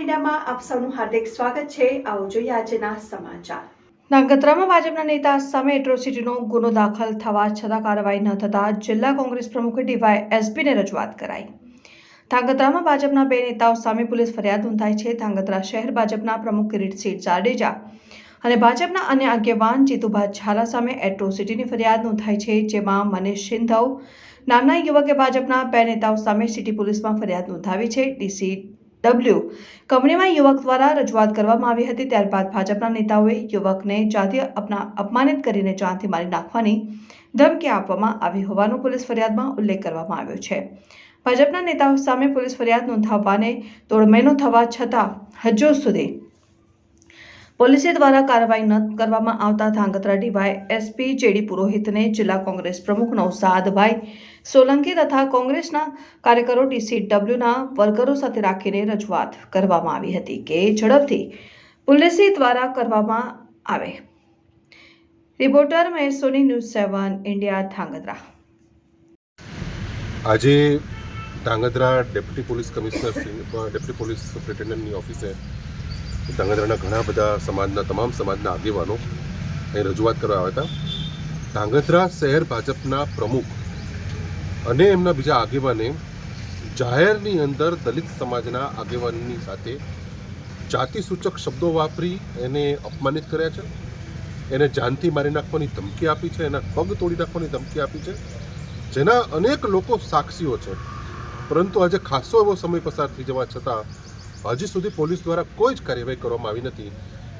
ન્યૂઝમાં આપ સૌનું હાર્દિક સ્વાગત છે. આવો જોઈએ આજના સમાચાર. નાગત્રામાં ભાજપના નેતા સામે એટ્રોસિટીનો ગુનો દાખલ થવા છતાં કાર્યવાહી ન થતાં જિલ્લા કોંગ્રેસ પ્રમુખે ડીવાય એસપીને રજૂઆત કરાઈ. ધાંગધ્રામાં ભાજપના બે નેતાઓ સામે પોલીસ ફરિયાદ નોંધાઈ છે. ધાંગધ્રા શહેર ભાજપના પ્રમુખ કિરીટસિંહ જાડેજા અને ભાજપના અન્ય આગેવાન જીતુભા ઝાલા સામે એટ્રોસિટીની ફરિયાદ નોંધાઈ છે, જેમાં મનીષ સિંધવ નામના યુવકે ભાજપના બે નેતાઓ સામે સિટી પોલીસમાં ફરિયાદ નોંધાવી છે. ડીસી ડબલ્યુ કંપનીમાં યુવક દ્વારા રજૂઆત કરવામાં આવી હતી, ત્યારબાદ ભાજપના નેતાઓએ યુવકને જાતિ અપના, અપમાનિત કરીને જાનથી મારી નાખવાની ધમકી આપવામાં આવી હોવાનો પોલીસ ફરિયાદમાં ઉલ્લેખ કરવામાં આવ્યો છે. ભાજપના નેતાઓ સામે પોલીસ ફરિયાદ નોંધાવવાને દોઢ મહિનો થવા છતાં હજુ સુધી પોલીસે દ્વારા કાર્યવાહી ન કરવામાં આવતા ધાંગધ્રા ડીવાય એસપી જેડી પુરોહિતને જિલ્લા કોંગ્રેસ પ્રમુખ નૌસાદભાઈ સોલંકી તથા કોંગ્રેસના કાર્યકરો ડીસી ડબલ્યુના વર્કરો સાથે રાખીને રજૂઆત કરવામાં આવી હતી કે ઝડપથી પોલીસી દ્વારા કરવામાં આવે. Reporter Mahesh news seven India Dhrangadhra. આજે Dhrangadhra deputy police commissioner deputy police સુપ્રિન્ટેન્ડન્ટની ઓફિસે ધાંગધ્રાના ઘણા બધા સમાજના, તમામ સમાજના આગેવાનો અહીં રજૂઆત કરવા આવ્યા હતા. ધાંગધ્રા શહેર ભાજપના પ્રમુખ અને એમના બીજા આગેવાને જાહેરની અંદર દલિત સમાજના આગેવાનની સાથે જાતિસૂચક શબ્દો વાપરી એને અપમાનિત કર્યા છે. એને જાનથી મારી નાખવાની ધમકી આપી છે, એના પગ તોડી નાખવાની ધમકી આપી છે. જેના અનેક લોકો સાક્ષીઓ છે. પરંતુ આજે ખાસો એવો સમય પસાર થઈ જવા છતાં હજી સુધી પોલીસ દ્વારા કોઈ જ કાર્યવાહી કરવામાં આવી નથી.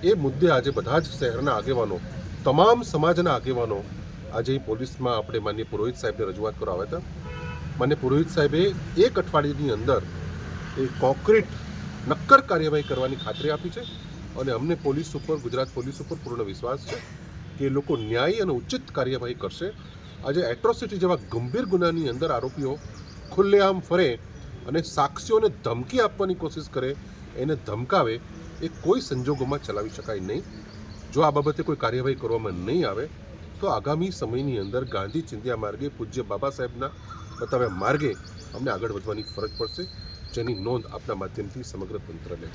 એ મુદ્દે આજે બધા જ શહેરના આગેવાનો, તમામ સમાજના આગેવાનો, આજે પોલીસમાં આપણે માન્ય પુરોહિત સાહેબને રજૂઆત કરવા હતા. માન્ય પુરોહિત સાહેબે એક અઠવાડિયાની અંદર એ કોન્ક્રીટ નક્કર કાર્યવાહી કરવાની ખાતરી આપી છે અને અમને પોલીસ ઉપર, ગુજરાત પોલીસ ઉપર પૂર્ણ વિશ્વાસ છે કે એ લોકો ન્યાયી અને ઉચિત કાર્યવાહી કરશે. આજે એટ્રોસિટી જેવા ગંભીર ગુનાની અંદર આરોપીઓ ખુલ્લેઆમ ફરે અને સાક્ષીઓને ધમકી આપવાની કોશિશ કરે, એને ધમકાવે, એ કોઈ સંજોગોમાં ચલાવી શકાય નહીં. જો આ બાબતે કોઈ કાર્યવાહી કરવામાં નહીં આવે, તો આગામી સમયની અંદર ગાંધી ચિંધ્યા માર્ગે, પૂજ્ય બાબા સાહેબના બતાવ્યા માર્ગે અમને આગળ વધવાની ફરજ પડશે, જેની નોંધ આપના માધ્યમથી સમગ્ર તંત્ર લે